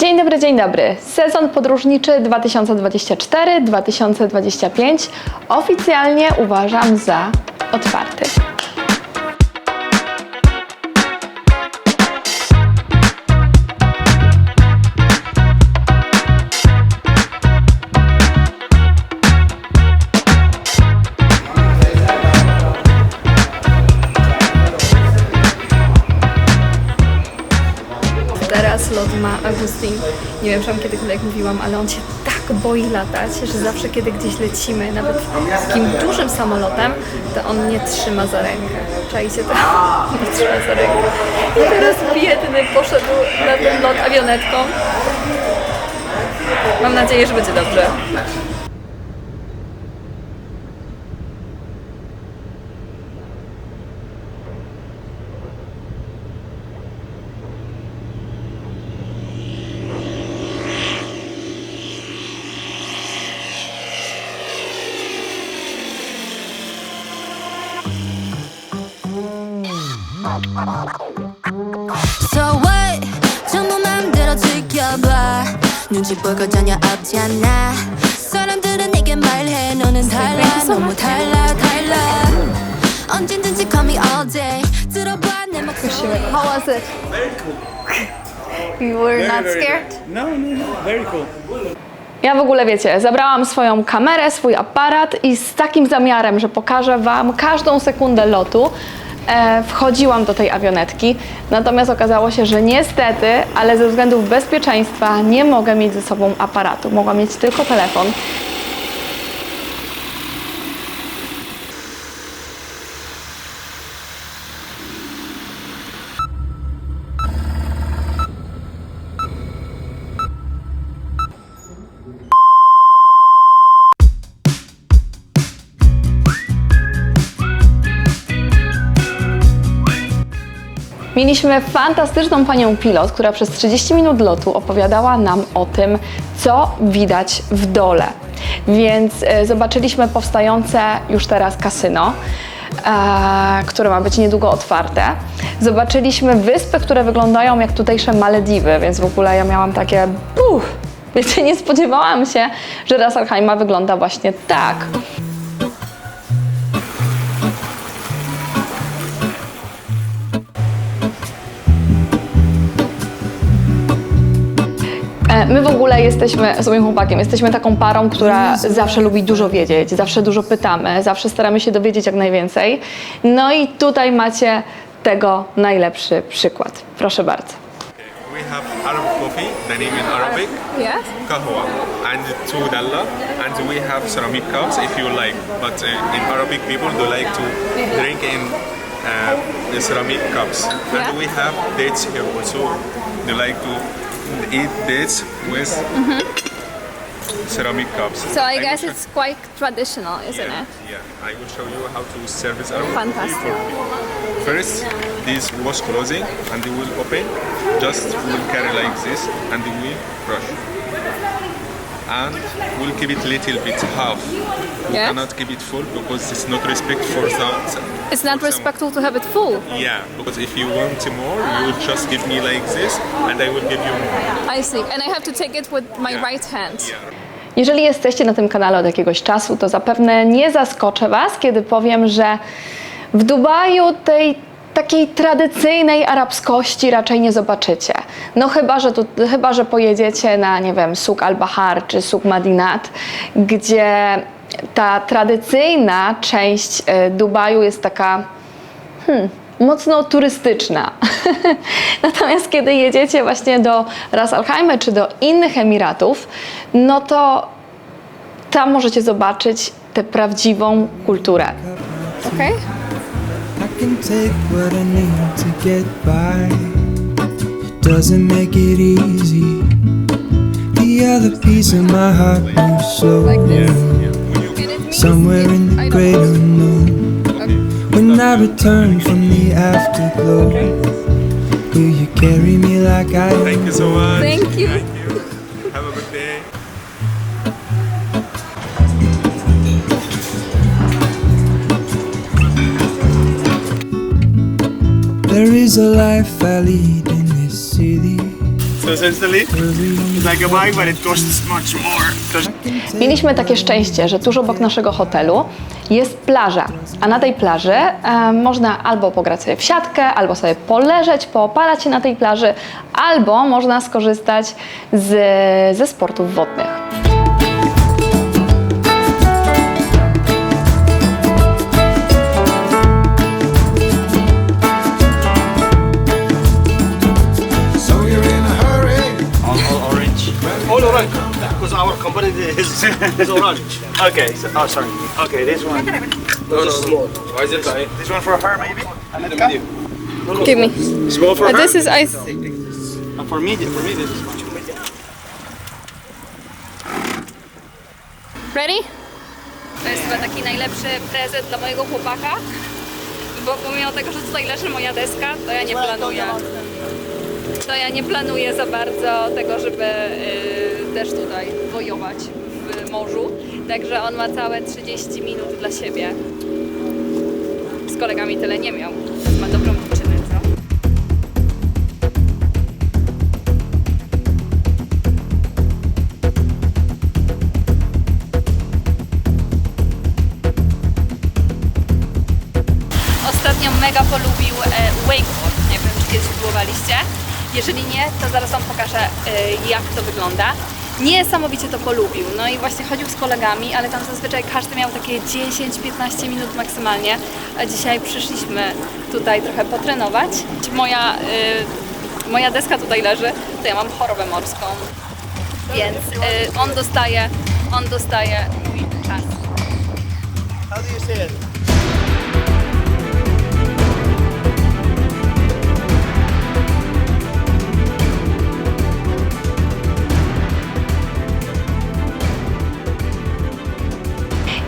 Dzień dobry, dzień dobry. Sezon podróżniczy 2024-2025 oficjalnie uważam za otwarty. Teraz lot ma Agustin. Nie wiem, czy wam kiedykolwiek mówiłam, ale on się tak boi latać, że zawsze kiedy gdzieś lecimy, nawet takim dużym samolotem, to on nie trzyma za rękę. Czajcie to? Nie trzyma za rękę. I teraz biedny poszedł na ten lot awionetką. Mam nadzieję, że będzie dobrze. 눈치 볼 거 전혀 없잖아 사람들은 내게 말해 너는 달라 너무 달라 달라 언제든지 call me all day 들어봐 내 목소리 How was it? You were not scared? No, no, no. Very cool. Ja w ogóle wiecie, zabrałam swoją kamerę, swój aparat i z takim zamiarem, że pokażę Wam każdą sekundę lotu, e, wchodziłam do tej awionetki. Natomiast okazało się, że niestety, ale ze względów bezpieczeństwa nie mogę mieć ze sobą aparatu. Mogłam mieć tylko telefon. Mieliśmy fantastyczną panią pilot, która przez 30 minut lotu opowiadała nam o tym, co widać w dole. Więc e, zobaczyliśmy powstające już teraz kasyno, e, które ma być niedługo otwarte. Zobaczyliśmy wyspy, które wyglądają jak tutejsze Malediwy, więc w ogóle ja miałam takie wiecie, nie spodziewałam się, że Ras Al Khaimah wygląda właśnie tak. My w ogóle jesteśmy z moim chłopakiem, jesteśmy taką parą, która zawsze lubi dużo wiedzieć, zawsze dużo pytamy, zawsze staramy się dowiedzieć jak najwięcej. No i tutaj macie tego najlepszy przykład. Proszę bardzo. We have Arab coffee, the name in Arabic, Yes. kahwa, and two dalla, and we have ceramic cups if you like. But uh, in Arabic, people do like to drink in uh, the ceramic cups. Yeah. And we have dates here also. They like to eat this with ceramic cups. So I will guess it's quite traditional, isn't yeah, it? yeah, I will show you how to service Arabic coffee Fantastic. First, this was closing, and they will open. Just will carry like this, and they will brush. And we'll keep it little bit half. We Yeah. cannot keep it full because it's not respect for the. It's not respectful to have it full. Yeah, because if you want more, you will just give me like this, and I will give you more. I see. And I have to take it with my Yeah. right hand. Yeah. Jeżeli jesteście na tym kanale od jakiegoś czasu, to zapewne nie zaskoczę Was, kiedy powiem, że w Dubaju tej takiej tradycyjnej arabskości raczej nie zobaczycie. No chyba, że, tu, chyba, że pojedziecie na, nie wiem, Suk al-Bahar czy Suk Madinat, gdzie ta tradycyjna część e, Dubaju jest taka mocno turystyczna. Natomiast kiedy jedziecie właśnie do Ras Al Khaimah czy do innych Emiratów, no to tam możecie zobaczyć tę prawdziwą kulturę. Okay. Doesn't make it easy. The other piece of my heart moves slowly. And Somewhere in the don't great unknown. When I return from the afterglow, will you carry me like I am? Thank you so much. Thank you. Thank you. Have a good day. There is a life I lead Mieliśmy takie szczęście, że tuż obok naszego hotelu jest plaża, a na tej plaży e, można albo pograć sobie w siatkę, albo sobie poleżeć, poopalać się na tej plaży, albo można skorzystać z, ze sportów wodnych. Is, is orange. Okay. So, oh, sorry. Okay, this one. No, no, small. Why is it high? This one for her, maybe. Annetka? Give me. Small for her. This is ice. And for me, for me, this is much. Ready? To jest chyba taki najlepszy prezent dla mojego chłopaka, bo pomimo tego, że tutaj leży moja deska, to ja nie planuję. To ja nie planuję za bardzo tego, żeby y, też tutaj wojować w morzu. Także on ma całe 30 minut dla siebie. Z kolegami tyle nie miał. Ma dobrą przyczynę, co? Ostatnio mega polubił e, wakeboard. Nie wiem, czy kiedyś próbowaliście. Jeżeli nie, to zaraz Wam pokażę, e, jak to wygląda. Niesamowicie to polubił. No i właśnie chodził z kolegami, ale tam zazwyczaj każdy miał takie 10-15 minut maksymalnie. A dzisiaj przyszliśmy tutaj trochę potrenować. Moja, e, moja deska tutaj leży, to ja mam chorobę morską. Więc e, on dostaje, on dostaje mój czas. How do you say it?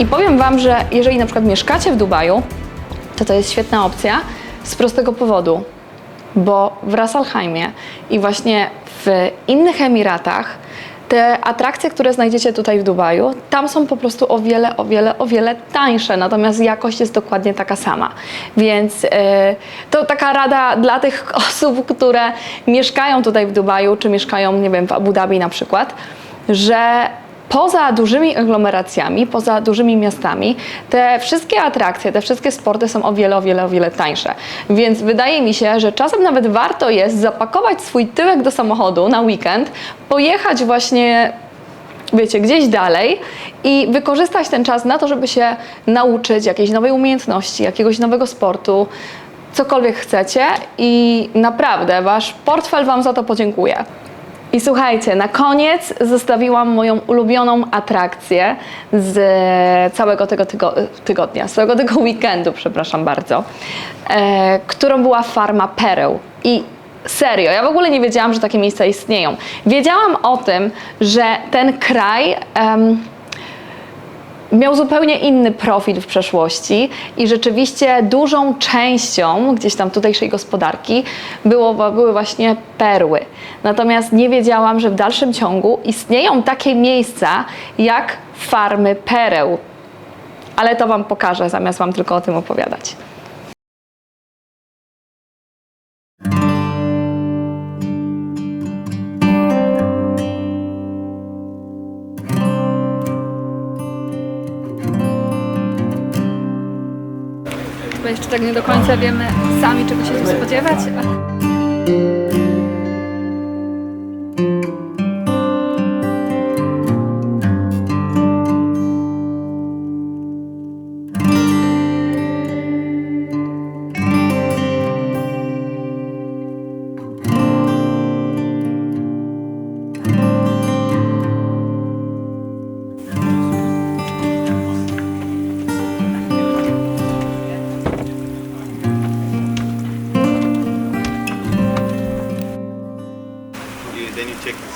I powiem Wam, że jeżeli na przykład mieszkacie w Dubaju, to to jest świetna opcja z prostego powodu, bo w Ras Al Khaimie i właśnie w innych Emiratach te atrakcje, które znajdziecie tutaj w Dubaju, tam są po prostu o wiele, o wiele, o wiele tańsze, natomiast jakość jest dokładnie taka sama. Więc e, to taka rada dla tych osób, które mieszkają tutaj w Dubaju, czy mieszkają, nie wiem, w Abu Dhabi na przykład, że poza dużymi aglomeracjami, poza dużymi miastami, te wszystkie atrakcje, te wszystkie sporty są o wiele, o wiele, o wiele tańsze. Więc wydaje mi się, że czasem nawet warto jest zapakować swój tyłek do samochodu na weekend, pojechać właśnie wiecie, gdzieś dalej i wykorzystać ten czas na to, żeby się nauczyć jakiejś nowej umiejętności, jakiegoś nowego sportu, cokolwiek chcecie i naprawdę wasz portfel wam za to podziękuje. I słuchajcie, na koniec zostawiłam moją ulubioną atrakcję z całego tego tygo tygodnia, z całego tego weekendu, przepraszam bardzo, e, którą była farma pereł. I serio, ja w ogóle nie wiedziałam, że takie miejsca istnieją. Wiedziałam o tym, że ten kraj. em, miał zupełnie inny profil w przeszłości i rzeczywiście dużą częścią gdzieś tam tutejszej gospodarki było, były właśnie perły. Natomiast nie wiedziałam, że w dalszym ciągu istnieją takie miejsca jak farmy pereł. Ale to Wam pokażę, zamiast Wam tylko o tym opowiadać. Jeszcze tak nie do końca wiemy sami, czego się tu spodziewać.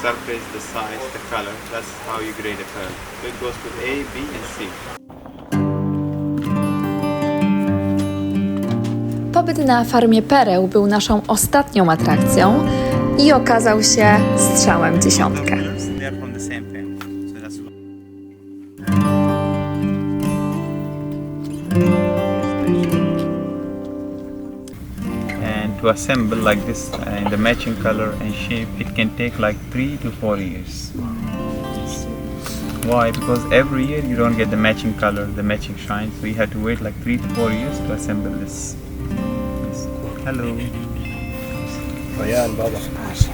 Surface, the size, the color. That's how you grade a pearl. So it goes with A, B, and C. Pobyt na farmie pereł był naszą ostatnią atrakcją i okazał się strzałem w dziesiątkę. To assemble like this uh, in the matching color and shape, it can take like three to four years. Why? Because every year you don't get the matching color, the matching shine, so you have to wait like three to four years to assemble this. this. Hello. Ayan, baba.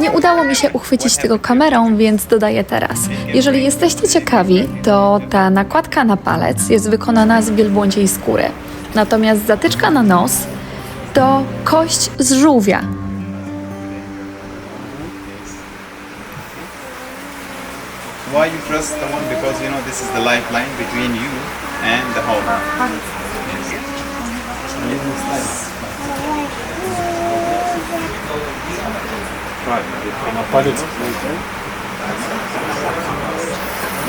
Nie udało mi się uchwycić tego kamerą, więc dodaję teraz. Jeżeli jesteście ciekawi, to ta nakładka na palec jest wykonana z wielbłądziej skóry. Natomiast zatyczka na nos to kość z żółwia. Why you trust the one? Because you know this is the lifeline between you and the hole. Na paliec.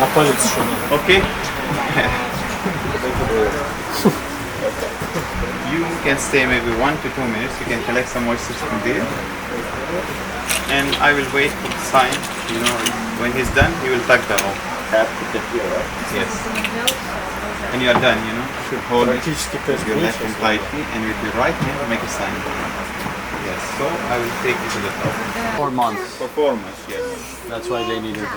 Na paliec trzyma. Okay. you can stay maybe one to two minutes. You can collect some moisture from there. And I will wait for the sign. You know, when he's done, he will tuck the hole. Yes. When you are done, you know, you should hold it Практически то есть with your left меньше. hand tightly and with your right hand make a sign. Yes. So I will take it to the top. Four months. For four months, yes. That's why they needed.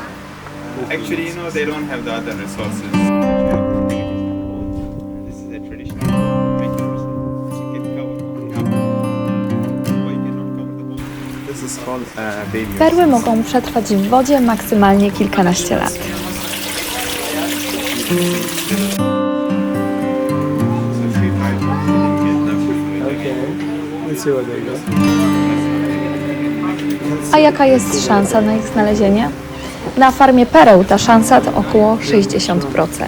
Actually, you know, they don't have the other resources. This is a traditional. You you? This is called uh, baby. Perły mogą przetrwać w wodzie maksymalnie kilkanaście lat. They do. A jaka jest szansa na ich znalezienie? Na farmie pereł ta szansa to około 60%.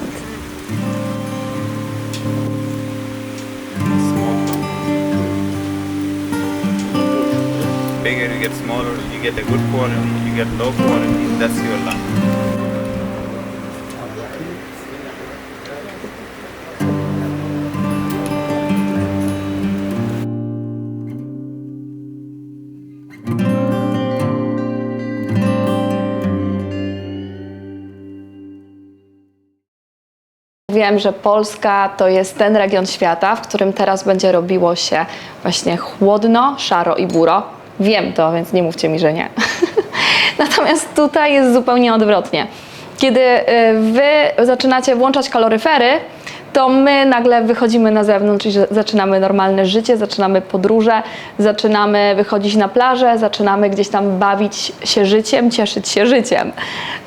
Bigger you get smaller, you get a good quality, you get low quality, that's your luck. Wiem, że Polska to jest ten region świata, w którym teraz będzie robiło się właśnie chłodno, szaro i buro. Wiem to, więc nie mówcie mi, że nie. Natomiast tutaj jest zupełnie odwrotnie. Kiedy y, wy zaczynacie włączać kaloryfery, to my nagle wychodzimy na zewnątrz i zaczynamy normalne życie, zaczynamy podróże, zaczynamy wychodzić na plażę, zaczynamy gdzieś tam bawić się życiem, cieszyć się życiem.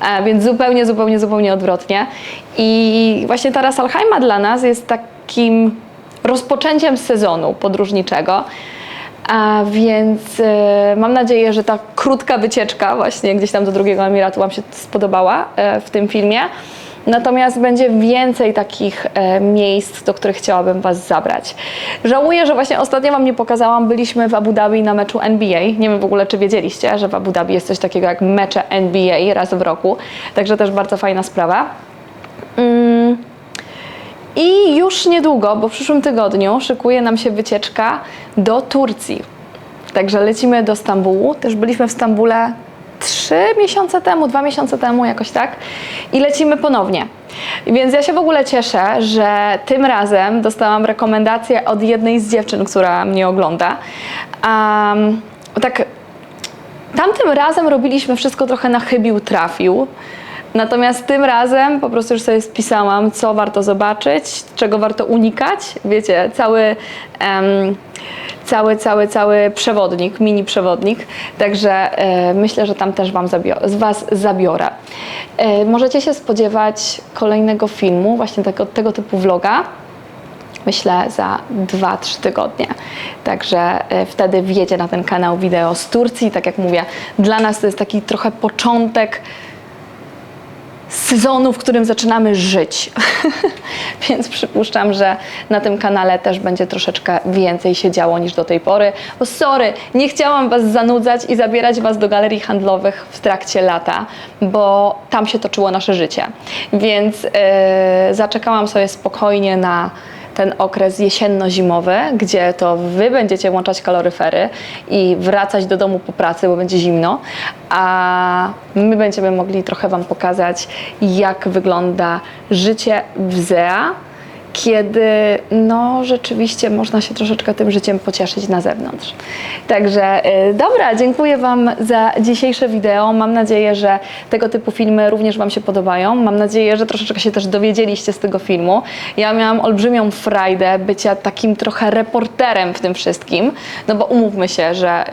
E, więc zupełnie, zupełnie, zupełnie odwrotnie. I właśnie ta Rassalheima dla nas jest takim rozpoczęciem sezonu podróżniczego. A więc e, mam nadzieję, że ta krótka wycieczka właśnie gdzieś tam do drugiego Emiratu Wam się spodobała e, w tym filmie. Natomiast będzie więcej takich e, miejsc, do których chciałabym Was zabrać. Żałuję, że właśnie ostatnio Wam nie pokazałam, byliśmy w Abu Dhabi na meczu NBA. Nie wiem w ogóle, czy wiedzieliście, że w Abu Dhabi jest coś takiego jak mecze NBA raz w roku. Także też bardzo fajna sprawa. Mm. I już niedługo, bo w przyszłym tygodniu szykuje nam się wycieczka do Turcji. Także lecimy do Stambułu. Też byliśmy w Stambule trzy miesiące temu, dwa miesiące temu, jakoś tak. I lecimy ponownie. Więc ja się w ogóle cieszę, że tym razem dostałam rekomendację od jednej z dziewczyn, która mnie ogląda. Um, tak Tamtym razem robiliśmy wszystko trochę na chybił trafił. Natomiast tym razem po prostu już sobie spisałam, co warto zobaczyć, czego warto unikać. Wiecie, cały, em, cały, cały, cały przewodnik, mini przewodnik. Także e, myślę, że tam też wam zabio- z Was zabiorę. E, możecie się spodziewać kolejnego filmu, właśnie tego, tego typu vloga myślę za 2-3 tygodnie. Także e, wtedy wjedzie na ten kanał wideo z Turcji. Tak jak mówię, dla nas to jest taki trochę początek sezonu, w którym zaczynamy żyć. Więc przypuszczam, że na tym kanale też będzie troszeczkę więcej się działo niż do tej pory. Bo sorry, nie chciałam Was zanudzać i zabierać Was do galerii handlowych w trakcie lata, bo tam się toczyło nasze życie. Więc e, zaczekałam sobie spokojnie na ten okres jesienno-zimowy, gdzie to Wy będziecie włączać kaloryfery i wracać do domu po pracy, bo będzie zimno, a my będziemy mogli trochę Wam pokazać, jak wygląda życie w ZEA, kiedy no rzeczywiście można się troszeczkę tym życiem pocieszyć na zewnątrz. Także y, dobra, dziękuję Wam za dzisiejsze wideo. Mam nadzieję, że tego typu filmy również Wam się podobają. Mam nadzieję, że troszeczkę się też dowiedzieliście z tego filmu. Ja miałam olbrzymią frajdę bycia takim trochę reporterem w tym wszystkim, no bo umówmy się, że...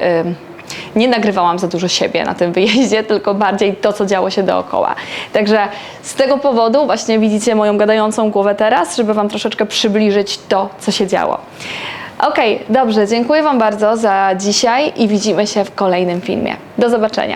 nie nagrywałam za dużo siebie na tym wyjeździe, tylko bardziej to, co działo się dookoła. Także z tego powodu właśnie widzicie moją gadającą głowę teraz, żeby Wam troszeczkę przybliżyć to, co się działo. Okej, dobrze, dziękuję Wam bardzo za dzisiaj i widzimy się w kolejnym filmie. Do zobaczenia.